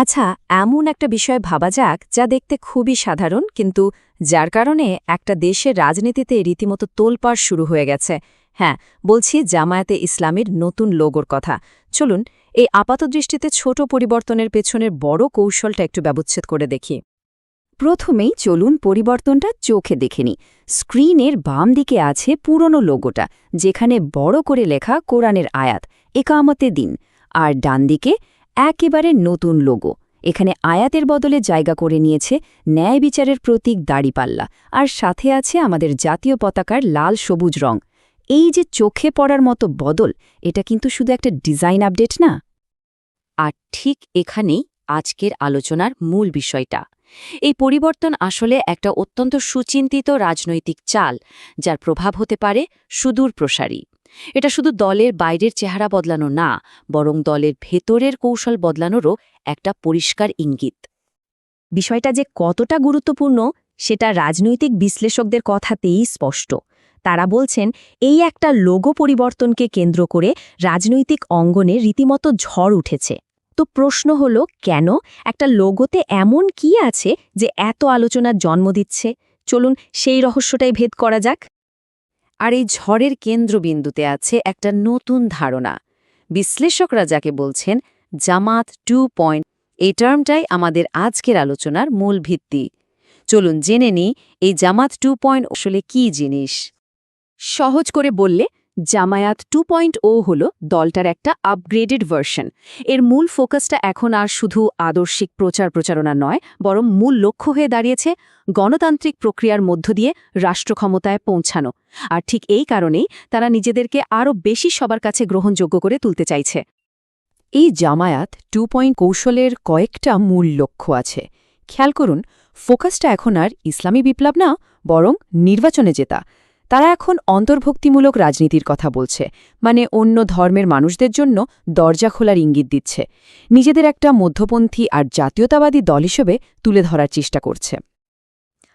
আচ্ছা এমন একটা বিষয় ভাবা যাক যা দেখতে খুবই সাধারণ, কিন্তু যার কারণে একটা দেশের রাজনীতিতে রীতিমতো তোলপাড় শুরু হয়ে গেছে। হ্যাঁ বলছি জামায়াতে ইসলামের নতুন লোগোর কথা। চলুন, এই আপাতদৃষ্টিতে ছোট পরিবর্তনের পেছনের বড় কৌশলটা একটু ব্যবচ্ছেদ করে দেখি। প্রথমেই চলুন পরিবর্তনটা চোখে দেখে নি স্ক্রিনের বাম দিকে আছে পুরনো লোগোটা, যেখানে বড় করে লেখা কোরআনের আয়াত, একামতে দিন। আর ডান দিকে একেবারে নতুন লোগো। এখানে আয়াতের বদলে জায়গা করে নিয়েছে ন্যায় বিচারের প্রতীক দাড়িপাল্লা। আর সাথে আছে আমাদের জাতীয় পতাকার লাল সবুজ রং। এই যে চোখে পড়ার মতো বদল, এটা কিন্তু শুধু একটা ডিজাইন আপডেট না। আর ঠিক এখানেই আজকের আলোচনার মূল বিষয়টা। এই পরিবর্তন আসলে একটা অত্যন্ত সুচিন্তিত রাজনৈতিক চাল, যার প্রভাব হতে পারে সুদূর প্রসারী এটা শুধু দলের বাইরের চেহারা বদলানো না, বরং দলের ভেতরের কৌশল বদলানোরও একটা পরিষ্কার ইঙ্গিত। বিষয়টা যে কতটা গুরুত্বপূর্ণ, সেটা রাজনৈতিক বিশ্লেষকদের কথাতেই স্পষ্ট। তারা বলছেন, এই একটা লোগো পরিবর্তনকে কেন্দ্র করে রাজনৈতিক অঙ্গনে রীতিমতো ঝড় উঠেছে। তো প্রশ্ন হল, কেন? একটা লোগোতে এমন কি আছে যে এত আলোচনার জন্ম দিচ্ছে? চলুন সেই রহস্যটাই ভেদ করা যাক। আর এই ঝড়ের কেন্দ্রবিন্দুতে আছে একটা নতুন ধারণা। বিশ্লেষকরা যাকে বলছেন জামাত টু পয়েন্ট, এই টার্মটাই আমাদের আজকের আলোচনার মূল ভিত্তি। চলুন জেনে নিই, এই জামাত টু পয়েন্ট আসলে কী জিনিস? সহজ করে বললে জামায়াত টু পয়েন্ট ও হল দলটার একটা আপগ্রেডেড ভার্সন এর মূল ফোকাসটা এখন আর শুধু আদর্শিক প্রচার প্রচারণা নয়, বরং মূল লক্ষ্য হয়ে দাঁড়িয়েছে গণতান্ত্রিক প্রক্রিয়ার মধ্য দিয়ে রাষ্ট্র ক্ষমতায় পৌঁছানো। আর ঠিক এই কারণেই তারা নিজেদেরকে আরও বেশি সবার কাছে গ্রহণযোগ্য করে তুলতে চাইছে। এই জামায়াত টু পয়েন্ট কৌশলের কয়েকটা মূল লক্ষ্য আছে। খেয়াল করুন ফোকাসটা এখন আর ইসলামী বিপ্লব না, বরং নির্বাচনে জেতা। তারা এখন অন্তর্ভুক্তিমূলক রাজনীতির কথা বলছে মানে অন্য ধর্মের মানুষদের জন্য দরজা খোলার ইঙ্গিত দিচ্ছে। নিজেদের একটা মধ্যপন্থী আর জাতীয়তাবাদী দল হিসেবে তুলে ধরার চেষ্টা করছে।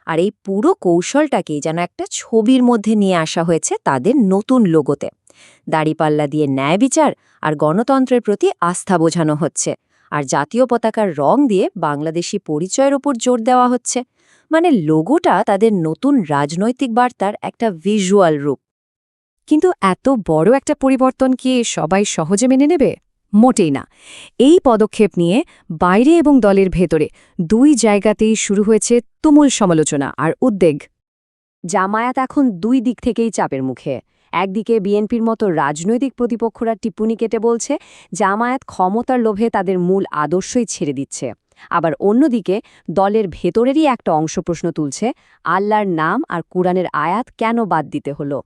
আর এই পুরো কৌশলটাকেই যেন একটা ছবির মধ্যে নিয়ে আসা হয়েছে তাদের নতুন লোগোতে। দাড়িপাল্লা দিয়ে ন্যায় বিচার আর গণতন্ত্রের প্রতি আস্থা বোঝানো হচ্ছে। আর জাতীয় পতাকার রং দিয়ে বাংলাদেশি পরিচয়ের ওপর জোর দেওয়া হচ্ছে। মানে লোগোটা তাদের নতুন রাজনৈতিক বার্তার একটা ভিজুয়াল রূপ। কিন্তু এত বড় একটা পরিবর্তন কি সবাই সহজে মেনে নেবে? মোটেই না। এই পদক্ষেপ নিয়ে বাইরে এবং দলের ভেতরে দুই জায়গাতেই শুরু হয়েছে তুমুল সমালোচনা আর উদ্বেগ। জামায়াত এখন দুই দিক থেকেই চাপের মুখে। একদিকে বিএনপির মতো রাজনৈতিক প্রতিপক্ষরা টিপ্পনি কেটে বলছে, জামায়াত ক্ষমতার লোভে তাদের মূল আদর্শই ছেড়ে দিচ্ছে। আবার অন্যদিকে, দলের ভেতরেরই একটা অংশ প্রশ্ন তুলছে, আল্লাহর নাম আর কুরআনের আয়াত কেন বাদ দিতে হলো?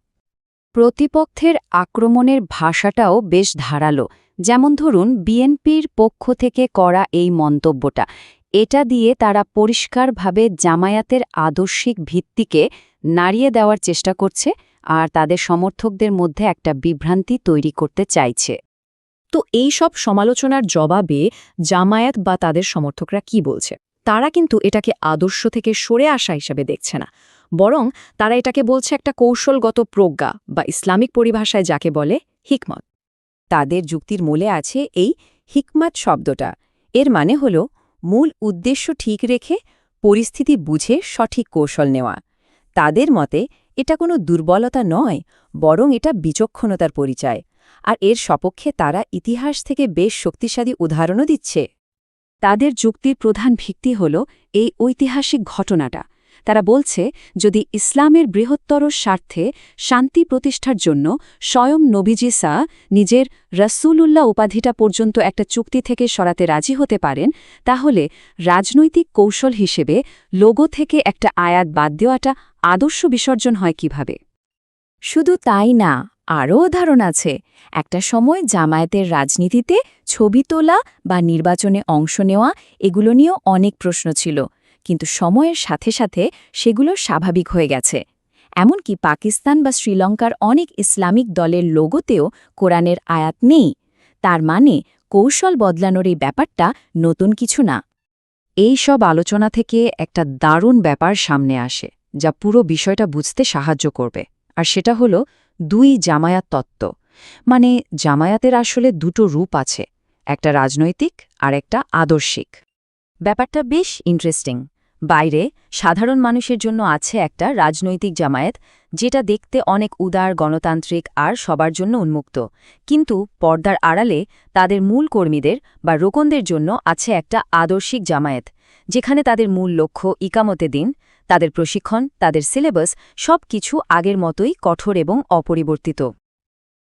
প্রতিপক্ষের আক্রমণের ভাষাটাও বেশ ধারালো। যেমন ধরুন, বিএনপির পক্ষ থেকে করা এই মন্তব্যটা। এটা দিয়ে তারা পরিষ্কারভাবে জামায়াতের আদর্শিক ভিত্তিকে নাড়িয়ে দেওয়ার চেষ্টা করছে আর তাদের সমর্থকদের মধ্যে একটা বিভ্রান্তি তৈরি করতে চাইছে। তো এই সব সমালোচনার জবাবে জামায়াত বা তাদের সমর্থকরা কি বলছে? তারা কিন্তু এটাকে আদর্শ থেকে সরে আসা হিসাবে দেখছে না। বরং তারা এটাকে বলছে একটা কৌশলগত প্রজ্ঞা বা ইসলামিক পরিভাষায় যাকে বলে হিকমত। তাদের যুক্তির মূলে আছে এই হিকমত শব্দটা। এর মানে হল মূল উদ্দেশ্য ঠিক রেখে পরিস্থিতি বুঝে সঠিক কৌশল নেওয়া। তাদের মতে এটা কোনো দুর্বলতা নয়, বরং এটা বিচক্ষণতার পরিচয়। আর এর সপক্ষে তারা ইতিহাস থেকে বেশ শক্তিশালী উদাহরণও দিচ্ছে। তাদের যুক্তির প্রধান ভিত্তি হল এই ঐতিহাসিক ঘটনাটা। তারা বলছে, যদি ইসলামের বৃহত্তর স্বার্থে শান্তি প্রতিষ্ঠার জন্য স্বয়ং নবীজিসা নিজের রসুলুল্লাহ উপাধিটা পর্যন্ত একটা চুক্তি থেকে সরাতে রাজি হতে পারেন, তাহলে রাজনৈতিক কৌশল হিসেবে লোগো থেকে একটা আয়াত বাদ দেওয়াটা আদর্শ বিসর্জন হয় কীভাবে? শুধু তাই না আরও উদাহরণ আছে। একটা সময় জামায়াতের রাজনীতিতে ছবি তোলা বা নির্বাচনে অংশ নেওয়া এগুলো নিয়েও অনেক প্রশ্ন ছিল। কিন্তু সময়ের সাথে সাথে সেগুলো স্বাভাবিক হয়ে গেছে। এমনকি পাকিস্তান বা শ্রীলঙ্কার অনেক ইসলামিক দলের লোগোতেও কোরআনের আয়াত নেই। তার মানে কৌশল বদলানোর এই ব্যাপারটা নতুন কিছু না। এই সব আলোচনা থেকে একটা দারুণ ব্যাপার সামনে আসে, যা পুরো বিষয়টা বুঝতে সাহায্য করবে। আর সেটা হলো দুই জামায়াত তত্ত্ব। মানে জামায়াতের আসলে দুটো রূপ আছে, একটা রাজনৈতিক আর একটা আদর্শিক। ব্যাপারটা বেশ ইন্টারেস্টিং বাইরে সাধারণ মানুষের জন্য আছে একটা রাজনৈতিক জামায়াত, যেটা দেখতে অনেক উদার, গণতান্ত্রিক আর সবার জন্য উন্মুক্ত। কিন্তু পর্দার আড়ালে তাদের মূল কর্মীদের বা রোকনদের জন্য আছে একটা আদর্শিক জামায়াত, যেখানে তাদের মূল লক্ষ্য ইকামতে দিন তাদের প্রশিক্ষণ, তাদের সিলেবাস সব কিছু আগের মতোই কঠোর এবং অপরিবর্তিত।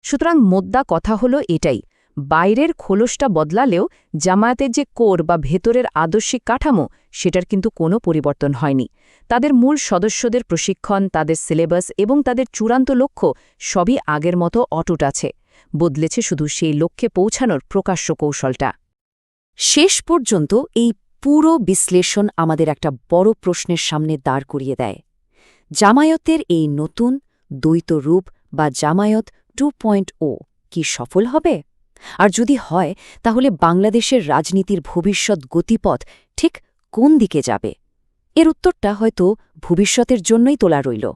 সুতরাং মোদ্দা কথা হলো এটাই, বাইরের খোলসটা বদলালেও জামায়াতের যে কোর বা ভেতরের আদর্শিক কাঠামো, সেটার কিন্তু কোনো পরিবর্তন হয়নি। তাদের মূল সদস্যদের প্রশিক্ষণ, তাদের সিলেবাস এবং তাদের চূড়ান্ত লক্ষ্য সবই আগের মতো অটুট আছে, বদলেছে শুধু সেই লক্ষ্যে পৌঁছানোর প্রকাশ্য কৌশলটা। শেষ পর্যন্ত এই পুরো বিশ্লেষণ আমাদের একটা বড় প্রশ্নের সামনে দাঁড় করিয়ে দেয়। জামায়াতের এই নতুন দ্বৈত রূপ বা জামায়াত টু কি সফল হবে? আর যদি হয়, তাহলে বাংলাদেশের রাজনীতির ভবিষ্যৎ গতিপথ ঠিক কোন দিকে যাবে? এর উত্তরটা হয়তো ভবিষ্যতের জন্যই তোলা রইল।